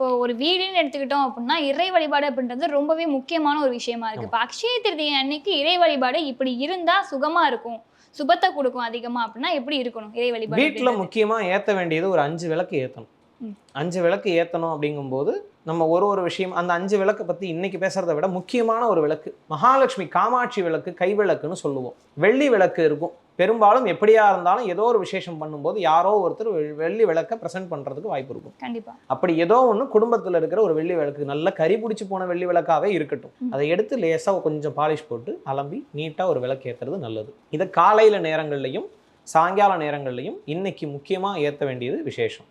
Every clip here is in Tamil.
இப்போ ஒரு வீடுன்னு எடுத்துக்கிட்டோம் அப்படின்னா இறை வழிபாடு அப்படின்றது ரொம்பவே முக்கியமான ஒரு விஷயமா இருக்கு. இப்போ அக்ஷய திருதியை அன்னைக்கு இறை வழிபாடு இப்படி இருந்தா சுகமா இருக்கும்? சுபத்தை கொடுக்கும் அதிகமா அப்படின்னா எப்படி இருக்கணும் இறை வழிபாடு வீட்டில்? முக்கியமாக ஏற்ற வேண்டியது ஒரு அஞ்சு விளக்கு ஏற்றணும் ம். அஞ்சு விளக்கு ஏற்றணும் அப்படிங்கும்போது நம்ம ஒரு ஒரு விஷயம் அந்த அஞ்சு விளக்கை பற்றி இன்னைக்கு பேசுறதை விட முக்கியமான ஒரு விளக்கு மகாலட்சுமி காமாட்சி விளக்கு கை விளக்குன்னு சொல்லுவோம். வெள்ளி விளக்கு இருக்கும். பெரும்பாலும் எப்படியா இருந்தாலும் ஏதோ ஒரு விசேஷம் பண்ணும்போது யாரோ ஒருத்தர் வெள்ளி விளக்கை ப்ரெசென்ட் பண்ணுறதுக்கு வாய்ப்பு இருக்கும். கண்டிப்பா. அப்படி ஏதோ ஒன்று குடும்பத்தில் இருக்கிற ஒரு வெள்ளி விளக்கு நல்ல கறி பிடிச்சி போன வெள்ளி விளக்காவே இருக்கட்டும். அதை எடுத்து லேசாக கொஞ்சம் பாலிஷ் போட்டு அலம்பி நீட்டாக ஒரு விளக்கு ஏற்றுறது நல்லது. இதை காலையில் நேரங்கள்லையும் சாயங்கால நேரங்கள்லையும் இன்னைக்கு முக்கியமாக ஏற்ற வேண்டியது விசேஷம்.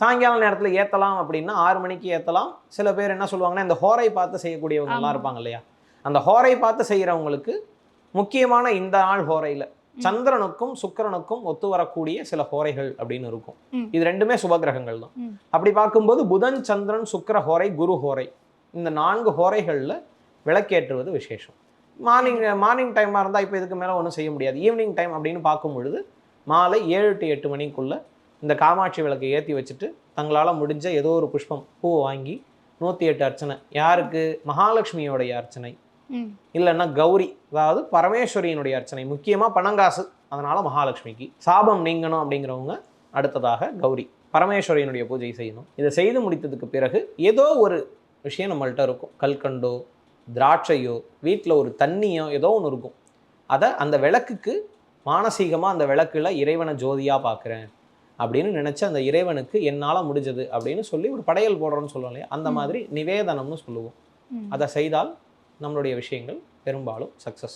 சாயங்கால நேரத்தில் ஏற்றலாம் அப்படின்னா ஆறு மணிக்கு ஏற்றலாம் சில பேர் என்ன சொல்லுவாங்கன்னா இந்த ஹோரை பார்த்து செய்யக்கூடியவங்க எல்லாம் ஆமா. இருப்பாங்க இல்லையா? அந்த ஹோரை பார்த்து செய்கிறவங்களுக்கு முக்கியமான இந்த நாள் ஹோரையில் சந்திரனுக்கும் சுக்கிரனுக்கும் ஒத்து வரக்கூடிய சில ஹோரைகள் அப்படின்னு இருக்கும். இது ரெண்டுமே சுபகிரகங்கள் தான். அப்படி பார்க்கும்போது புதன் சந்திரன் சுக்கிர ஹோரை குரு ஹோரை இந்த நான்கு ஹோரைகளில் விளக்கேற்றுவது விசேஷம். மார்னிங் மார்னிங் டைமாக இருந்தால் இப்போ இதுக்கு மேலே ஒன்றும் செய்ய முடியாது. ஈவினிங் டைம் அப்படின்னு பார்க்கும் பொழுது மாலை ஏழு டு எட்டு மணிக்குள்ள இந்த காமாட்சி விளக்கை ஏற்றி வச்சுட்டு தங்களால் முடிஞ்ச ஏதோ ஒரு புஷ்பம் பூ வாங்கி நூற்றி எட்டு அர்ச்சனை. யாருக்கு? மகாலட்சுமியோடைய அர்ச்சனை. இல்லைன்னா கௌரி அதாவது பரமேஸ்வரியினுடைய அர்ச்சனை முக்கியமாக பணங்காசு அதனால மகாலட்சுமிக்கு. சாபம் நீங்கணும் அப்படிங்கிறவங்க அடுத்ததாக கௌரி பரமேஸ்வரியினுடைய பூஜை செய்யணும். இதை செய்து முடித்ததுக்கு பிறகு ஏதோ ஒரு விஷயம் நம்மள்ட்ட இருக்கும். கல்கண்டோ திராட்சையோ வீட்டில் ஒரு தண்ணியோ ஏதோ ஒன்று இருக்கும். அதை அந்த விளக்குக்கு மானசீகமாக அந்த விளக்குல இறைவனை ஜோதியாக பார்க்குறேன் அப்படின்னு நினச்சி அந்த இறைவனுக்கு என்னால் முடிஞ்சது அப்படின்னு சொல்லி ஒரு படையல் போடுறோன்னு சொல்லுவோம் இல்லையா? அந்த. மாதிரி நிவேதனம்னு சொல்லுவோம். அதை செய்தால் நம்மளுடைய விஷயங்கள் பெரும்பாலும் சக்ஸஸ்